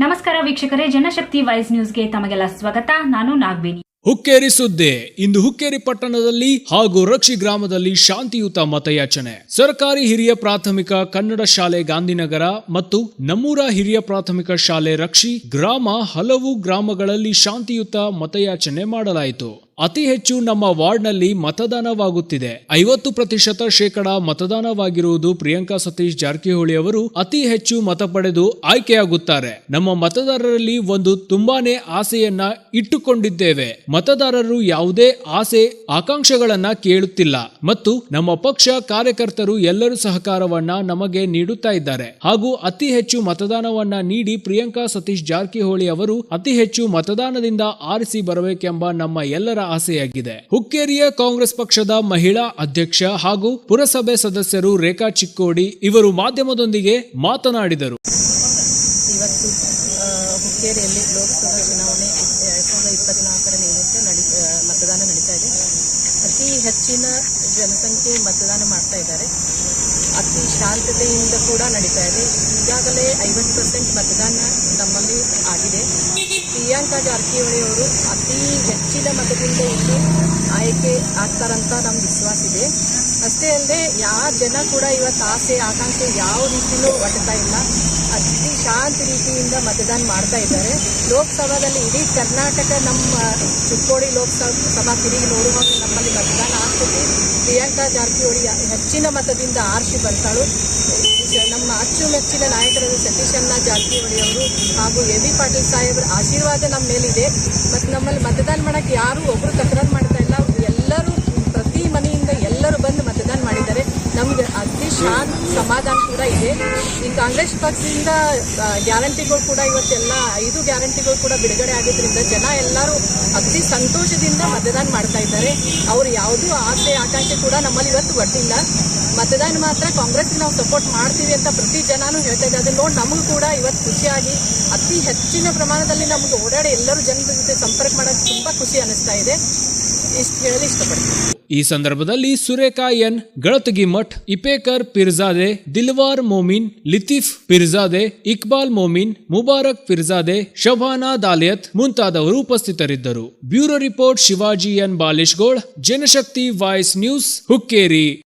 ನಮಸ್ಕಾರ ವೀಕ್ಷಕರೇ, ಜನಶಕ್ತಿ ವೈಸ್ ನ್ಯೂಸ್ಗೆ ತಮಗೆಲ್ಲ ಸ್ವಾಗತ. ನಾನು ನಾಗವೇಣಿ ಹುಕ್ಕೇರಿ ಸುದ್ದಿ. ಇಂದು ಹುಕ್ಕೇರಿ ಪಟ್ಟಣದಲ್ಲಿ ಹಾಗೂ ರಕ್ಷಿ ಗ್ರಾಮದಲ್ಲಿ ಶಾಂತಿಯುತ ಮತಯಾಚನೆ. ಸರ್ಕಾರಿ ಹಿರಿಯ ಪ್ರಾಥಮಿಕ ಕನ್ನಡ ಶಾಲೆ ಗಾಂಧಿನಗರ ಮತ್ತು ನಮ್ಮೂರ ಹಿರಿಯ ಪ್ರಾಥಮಿಕ ಶಾಲೆ ರಕ್ಷಿ ಗ್ರಾಮ ಹಲವು ಗ್ರಾಮಗಳಲ್ಲಿ ಶಾಂತಿಯುತ ಮತಯಾಚನೆ ಮಾಡಲಾಯಿತು. ಅತಿ ಹೆಚ್ಚು ನಮ್ಮ ವಾರ್ಡ್ನಲ್ಲಿ ಮತದಾನವಾಗುತ್ತಿದೆ. ಐವತ್ತು ಪ್ರತಿಶತ ಶೇಕಡ ಮತದಾನವಾಗಿರುವುದು ಪ್ರಿಯಾಂಕಾ ಸತೀಶ್ ಜಾರಕಿಹೊಳಿ ಅವರು ಅತಿ ಹೆಚ್ಚು ಮತ ಪಡೆದು ಆಯ್ಕೆಯಾಗುತ್ತಾರೆ. ನಮ್ಮ ಮತದಾರರಲ್ಲಿ ಒಂದು ತುಂಬಾನೇ ಆಸೆಯನ್ನ ಇಟ್ಟುಕೊಂಡಿದ್ದೇವೆ. ಮತದಾರರು ಯಾವುದೇ ಆಸೆ, ಆಕಾಂಕ್ಷೆಗಳನ್ನ ಕೇಳುತ್ತಿಲ್ಲ. ಮತ್ತು ನಮ್ಮ ಪಕ್ಷ ಕಾರ್ಯಕರ್ತರು ಎಲ್ಲರೂ ಸಹಕಾರವನ್ನ ನಮಗೆ ನೀಡುತ್ತಾ ಇದ್ದಾರೆ. ಹಾಗೂ ಅತಿ ಹೆಚ್ಚು ಮತದಾನವನ್ನ ನೀಡಿ ಪ್ರಿಯಾಂಕಾ ಸತೀಶ್ ಜಾರಕಿಹೊಳಿ ಅವರು ಅತಿ ಹೆಚ್ಚು ಮತದಾನದಿಂದ ಆರಿಸಿ ಬರಬೇಕೆಂಬ ನಮ್ಮ ಎಲ್ಲರ ಆಸೆಯಾಗಿದೆ. ಹುಕ್ಕೇರಿಯ ಕಾಂಗ್ರೆಸ್ ಪಕ್ಷದ ಮಹಿಳಾ ಅಧ್ಯಕ್ಷ ಹಾಗೂ ಪುರಸಭೆ ಸದಸ್ಯರು ರೇಖಾ ಚಿಕ್ಕೋಡಿ ಇವರು ಮಾಧ್ಯಮದೊಂದಿಗೆ ಮಾತನಾಡಿದರು. ಇವತ್ತು ಹುಕ್ಕೇರಿಯಲ್ಲಿ ಲೋಕಸಭಾ ಚುನಾವಣೆ ಎರಡು ಸಾವಿರದ ಇಪ್ಪತ್ನಾಲ್ಕರ ನಿಮಿತ್ತ ನಡಿ ಮತದಾನ ನಡೀತಾ ಇದೆ. ಅತಿ ಹೆಚ್ಚಿನ ಜನಸಂಖ್ಯೆ ಮತದಾನ ಮಾಡ್ತಾ ಇದ್ದಾರೆ. ಅತಿ ಶಾಂತತೆಯಿಂದ ಕೂಡ ನಡೀತಾ ಇದೆ ಈಗಾಗಲೇ ಐವತ್ತು ಪರ್ಸೆಂಟ್ ಮತದಾನ ನಮ್ಮಲ್ಲಿ ಆಗಿದೆ ಪ್ರಿಯಾಂಕಾ ಜಾರಕಿಹೊಳಿ ಅವರು ಅತಿ ಹೆಚ್ಚಿನ ಮತದಿಂದ ಇಲ್ಲಿ ಆಯ್ಕೆ ಆಗ್ತಾರಂತ ನಮ್ಮ ವಿಶ್ವಾಸ ಇದೆ. ಅಷ್ಟೇ ಅಲ್ಲದೆ ಯಾವ ಜನ ಕೂಡ ಇವತ್ತು ಆಸೆ, ಆಕಾಂಕ್ಷೆ ಯಾವ ರೀತಿಯೂ ಒಡ್ತಾ ಇಲ್ಲ. ಅತಿ ಶಾಂತ ರೀತಿಯಿಂದ ಮತದಾನ ಮಾಡ್ತಾ ಇದ್ದಾರೆ. ಲೋಕಸಭಾದಲ್ಲಿ ಇಡೀ ಕರ್ನಾಟಕ ನಮ್ಮ ಚಿಕ್ಕೋಡಿ ಲೋಕಸಭಾ, ಸಭಾ ತಿರುಗಿ ನೋಡುವಾಗ ನಮ್ಮಲ್ಲಿ ಮತದಾನ ಆಗ್ತದೆ. ಪ್ರಿಯಾಂಕಾ ಜಾರಕಿಹೊಳಿ ಹೆಚ್ಚಿನ ಮತದಿಂದ ಆರಿಸಿ ಬರ್ತಾಳು. ನಮ್ಮ ಅಚ್ಚುಮೆಚ್ಚಿನ ನಾಯಕರಾದ ಸತೀಶಣ್ಣ ಜಾರಕಿಹೊಳಿ ಅವರು ಹಾಗೂ ಎ ಬಿ ಪಾಟೀಲ್ ಸಾಹೇಬರ ಆಶೀರ್ವಾದ ನಮ್ಮ ಮೇಲಿದೆ. ಮತ್ತು ನಮ್ಮಲ್ಲಿ ಮತದಾನ ಮಾಡಕ್ಕೆ ಯಾರು ಒಬ್ಬರು ತಕರಾರು ಸಮಾಧಾನ ಕೂಡ ಇದೆ. ಈ ಕಾಂಗ್ರೆಸ್ ಪಕ್ಷದಿಂದ ಗ್ಯಾರಂಟಿಗಳು ಕೂಡ ಇವತ್ತೆಲ್ಲ ಐದು ಗ್ಯಾರಂಟಿಗಳು ಕೂಡ ಬಿಡುಗಡೆ ಆಗಿದ್ರಿಂದ ಜನ ಎಲ್ಲರೂ ಅತಿ ಸಂತೋಷದಿಂದ ಮತದಾನ ಮಾಡ್ತಾ ಇದ್ದಾರೆ. ಅವ್ರು ಯಾವುದೂ ಆಸೆ, ಆಕಾಂಕ್ಷೆ ಕೂಡ ನಮ್ಮಲ್ಲಿ ಇವತ್ತು ಬರ್ತಿಲ್ಲ. ಮತದಾನ ಮಾತ್ರ ಕಾಂಗ್ರೆಸ್ಗೆ ನಾವು ಸಪೋರ್ಟ್ ಮಾಡ್ತೀವಿ ಅಂತ ಪ್ರತಿ ಜನನೂ ಹೇಳ್ತಾ ಇದ್ದಾರೆ. ಅದನ್ನ ನೋಡಿ ನಮಗೂ ಕೂಡ ಇವತ್ತು ಖುಷಿಯಾಗಿ, ಅತಿ ಹೆಚ್ಚಿನ ಪ್ರಮಾಣದಲ್ಲಿ ನಮಗೆ ಓಡಾಡಿ ಎಲ್ಲರೂ ಜನರ ಜೊತೆ ಸಂಪರ್ಕ ಮಾಡೋದು ತುಂಬಾ ಖುಷಿ ಅನಿಸ್ತಾ ಇದೆ. ಇಷ್ಟು ಹೇಳಲು ಇಷ್ಟಪಡ್ತೀನಿ. ಈ ಸಂದರ್ಭದಲ್ಲಿ ಸುರೇಖಾ ಎನ್ ಗಳತಗಿ ಮಠ್ ಇಪೇಕರ್ ಪಿರ್ಜಾದೆ, ದಿಲ್ವಾರ್ ಮೋಮಿನ್, ಲಿತೀಫ್ ಪಿರ್ಜಾದೆ, ಇಕ್ಬಾಲ್ ಮೋಮಿನ್, ಮುಬಾರಕ್ ಪಿರ್ಜಾದೆ ಶಬಾನಾ ದಾಲಿಯತ್ ಮುಂತಾದವರು ಉಪಸ್ಥಿತರಿದ್ದರು. Bureau report Shivaji N Baleshgoud Janashakti voice news Hukkeri.